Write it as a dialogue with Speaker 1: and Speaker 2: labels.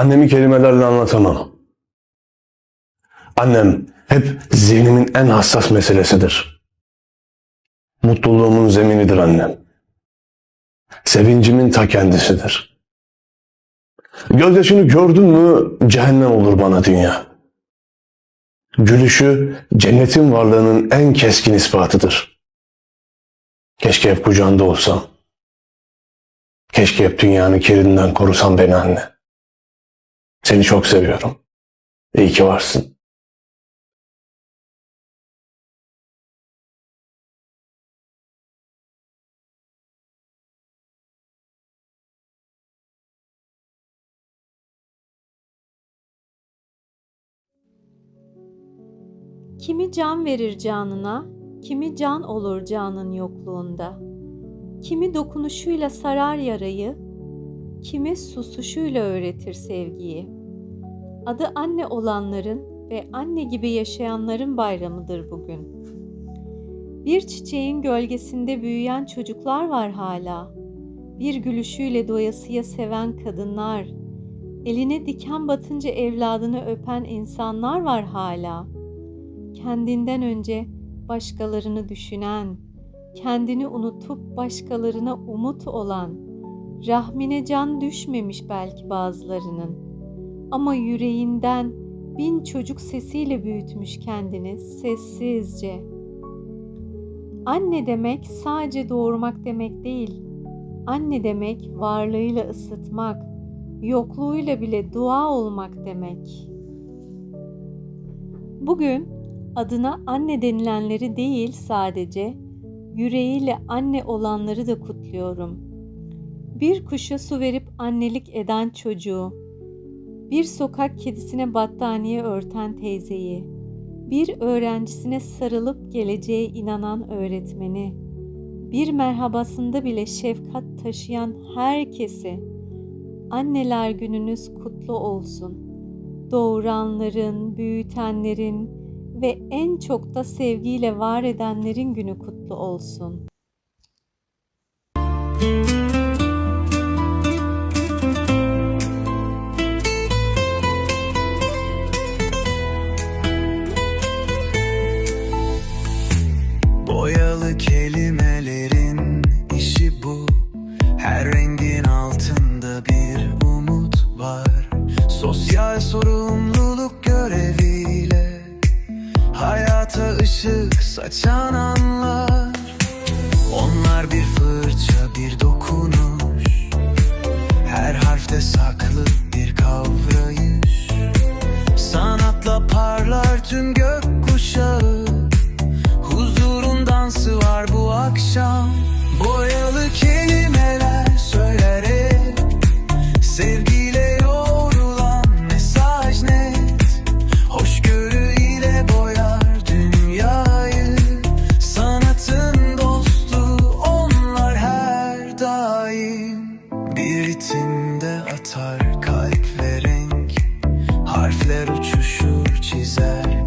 Speaker 1: Annemi kelimelerle anlatamam. Annem hep zihnimin en hassas meselesidir. Mutluluğumun zeminidir annem. Sevincimin ta kendisidir. Gözyaşını gördün mü cehennem olur bana dünya. Gülüşü cennetin varlığının en keskin ispatıdır. Keşke hep kucağında olsam. Keşke hep dünyanın kirinden korusan beni anne. Seni çok seviyorum. İyi ki varsın.
Speaker 2: Kimi can verir canına, kimi can olur canın yokluğunda. Kimi dokunuşuyla sarar yarayı, kimi susuşuyla öğretir sevgiyi. Adı anne olanların ve anne gibi yaşayanların bayramıdır bugün. Bir çiçeğin gölgesinde büyüyen çocuklar var hala. Bir gülüşüyle doyasıya seven kadınlar, eline diken batınca evladını öpen insanlar var hala.'' kendinden önce başkalarını düşünen, kendini unutup başkalarına umut olan, rahmine can düşmemiş belki bazılarının ama yüreğinden bin çocuk sesiyle büyütmüş kendini sessizce. Anne demek sadece doğurmak demek değil. Anne demek varlığıyla ısıtmak, yokluğuyla bile dua olmak demek. Bugün adına anne denilenleri değil sadece, yüreğiyle anne olanları da kutluyorum. Bir kuşa su verip annelik eden çocuğu, bir sokak kedisine battaniye örten teyzeyi, bir öğrencisine sarılıp geleceğe inanan öğretmeni, bir merhabasında bile şefkat taşıyan herkesi, anneler gününüz kutlu olsun. Doğuranların, büyütenlerin, ve en çok da sevgiyle var edenlerin günü kutlu olsun.
Speaker 3: Sosyal sorumluluk göreviyle Hayata ışık saçan anlar. Onlar bir fırça bir dokunuş. Her harfte saklı bir kavrayış. Sanatla parlar tüm gökkuşağı. Huzurun dansı var bu akşam. Kuşlar uçuşur çizer.